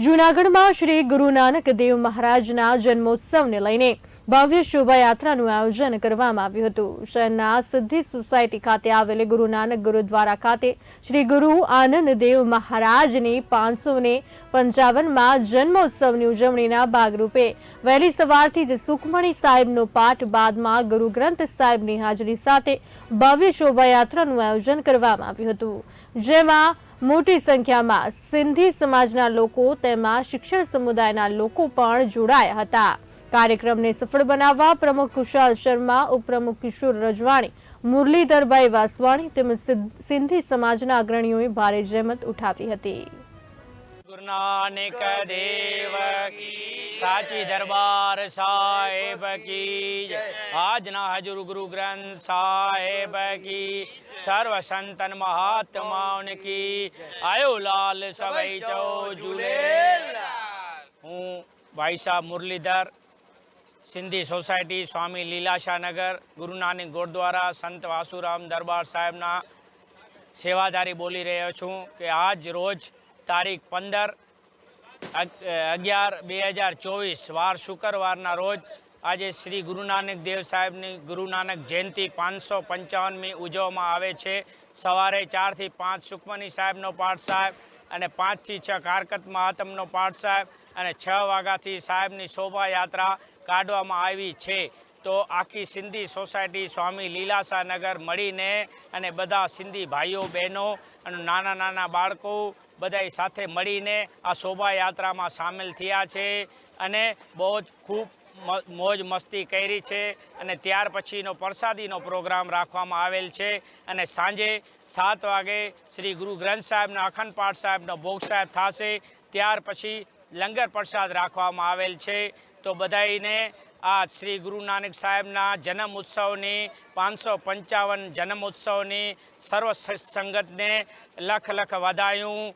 જૂનાગઢમાં શ્રી ગુરુ નાનક દેવ મહારાજના જન્મોત્સવને લઈને ભવ્ય શોભાયાત્રાનું આયોજન કરવામાં આવ્યું હતું. શહેરના સિદ્ધિ સોસાયટી ખાતે આવેલ ગુરુ નાનક ગુરુદ્વારા ખાતે શ્રી ગુરુ આનંદ દેવ મહારાજની પાંચસો ને પંચાવનમાં જન્મોત્સવની ઉજવણીના ભાગરૂપે વહેલી સવારથી જ સુખમણી સાહેબનો પાઠ બાદમાં ગુરુ ગ્રંથ સાહેબની હાજરી સાથે ભવ્ય શોભાયાત્રાનું આયોજન કરવામાં આવ્યું હતું. જેમાં મોટી સંખ્યામાં સિંધી સમાજના લોકો તેમાં શિક્ષણ સમુદાયના લોકો પણ જોડાયા હતા. કાર્યક્રમને સફળ બનાવવા પ્રમુખ કુશાલ શર્મા, ઉપપ્રમુખ કિશોર રજવાણી, મુરલીધરભાઈ વાસવાણી તેમજ સિંધી સમાજના અગ્રણીઓએ ભારે જહેમત ઉઠાવી હતી. ગુરુ નાનક દેવ સાચી દરબાર સાહેબ કી. આજના હજુર ગુરુ ગ્રંથ સાહેબ કી સર્વ સંતન મહાત્માઓને કી આયો લાલ સવઈ ચો જુલે. હું ભાઈ સાહેબ મુરલીધર, સિંધી સોસાયટી સ્વામી લીલાશાનગર ગુરુ નાનક ગુરુદ્વારા, સંત વાસુરામ દરબાર સાહેબના સેવાદારી બોલી રહ્યો છું કે આજ રોજ તારીખ પંદર અગિયાર બે હજાર ચોવીસ વાર શુક્રવારના રોજ આજે શ્રી ગુરુ નાનક દેવ સાહેબની ગુરુ નાનક જયંતિ પાંચસો પંચાવનમી ઉજવવામાં આવે છે. સવારે ચારથી પાંચ સુખમની સાહેબનો પાઠ સાહેબ અને પાંચથી છ કારકત મહાત્મનો પાઠ સાહેબ અને છ વાગ્યાથી સાહેબની શોભાયાત્રા કાઢવામાં આવી છે. તો આખી સિંધી સોસાયટી સ્વામી લીલાશાનગર મળીને અને બધા સિંધી ભાઈઓ, બહેનો અને નાના નાના બાળકો બધા સાથે મળીને આ શોભાયાત્રામાં સામેલ થયા છે અને બહુ જ ખૂબ મોજ મસ્તી કરી છે અને ત્યાર પછીનો પ્રસાદીનો પ્રોગ્રામ રાખવામાં આવેલ છે અને સાંજે સાત વાગે શ્રી ગુરુ ગ્રંથ સાહેબના અખંડ પાઠ સાહેબનો ભોગ સાહેબ થશે. ત્યાર પછી લંગર પ્રસાદ રાખવામાં આવેલ છે. તો બધાઈને આ શ્રી ગુરુ નાનક સાહેબના જન્મ ઉત્સવની, પાંચસો પંચાવન જન્મ ઉત્સવની સર્વ સંગતને લખ લખ વધાયું.